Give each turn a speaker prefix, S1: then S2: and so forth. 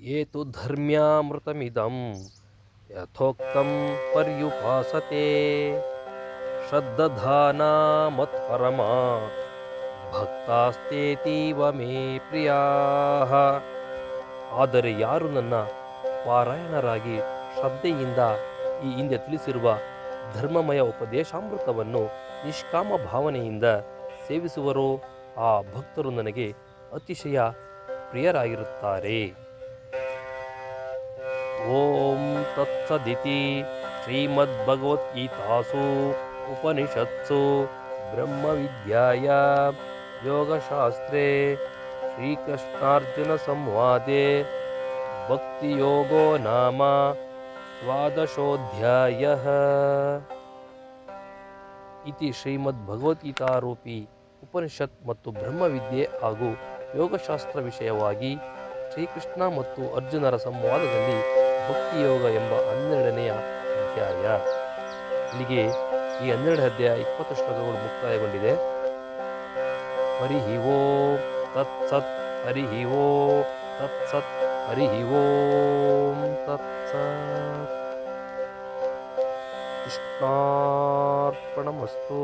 S1: ये तु धर्म्यामृतमिदं यथोक्तं पर्युपासते ಶ್ರದ್ಧಾನಾ ಮತ್ಪರಮ ಭಕ್ತಾಸ್ತೇತೀವ ಮೇ ಪ್ರಿಯಾ ಆದರೆ ಯಾರು ನನ್ನ ಪಾರಾಯಣರಾಗಿ ಶ್ರದ್ಧೆಯಿಂದ ಈ ಹಿಂದೆ ತಿಳಿಸಿರುವ ಧರ್ಮಮಯ ಉಪದೇಶಾಮೃತವನ್ನು ನಿಷ್ಕಾಮ ಭಾವನೆಯಿಂದ ಸೇವಿಸುವರೋ ಆ ಭಕ್ತರು ನನಗೆ ಅತಿಶಯ ಪ್ರಿಯರಾಗಿರುತ್ತಾರೆ ಓಂ ತತ್ಸದಿತಿ ಶ್ರೀಮದ್ಭಗವದ್ಗೀತಾಸು ಉಪನಿಷತ್ಸು ಬ್ರಹ್ಮವಿದ್ಯಾಯ ಯೋಗಶಾಸ್ತ್ರೇ ಶ್ರೀಕೃಷ್ಣಾರ್ಜುನ ಸಂವಾದೆ ಭಕ್ತಿಯೋಗೋ ನಾಮ ದ್ವಾದಶೋಧ್ಯಾಯ ಇತಿ ಶ್ರೀಮದ್ಭಗವದ್ಗೀತಾರೂಪಿ ಉಪನಿಷತ್ ಮತ್ತು ಬ್ರಹ್ಮವಿದ್ಯೆ ಹಾಗೂ ಯೋಗಶಾಸ್ತ್ರ ವಿಷಯವಾಗಿ ಶ್ರೀಕೃಷ್ಣ ಮತ್ತು ಅರ್ಜುನರ ಸಂವಾದದಲ್ಲಿ ಭಕ್ತಿಯೋಗ ಎಂಬ ಹನ್ನೆರಡನೆಯ ಅಧ್ಯಾಯ. ಇಲ್ಲಿಗೆ ಈ ಹನ್ನೆರಡು ಅಧ್ಯಾಯ ಇಪ್ಪತ್ತು ಶ್ಲೋಕಗಳು ಮುಕ್ತಾಯಗೊಂಡಿದೆ. ಹರಿ ತತ್ ತತ್ಸತ್ ಹರಿ ತತ್ ತತ್ಸತ್ ಹರಿ ಓಂ ತತ್ಸತ್ ಕೃಷ್ಣಾರ್ಪಣಮಸ್ತು.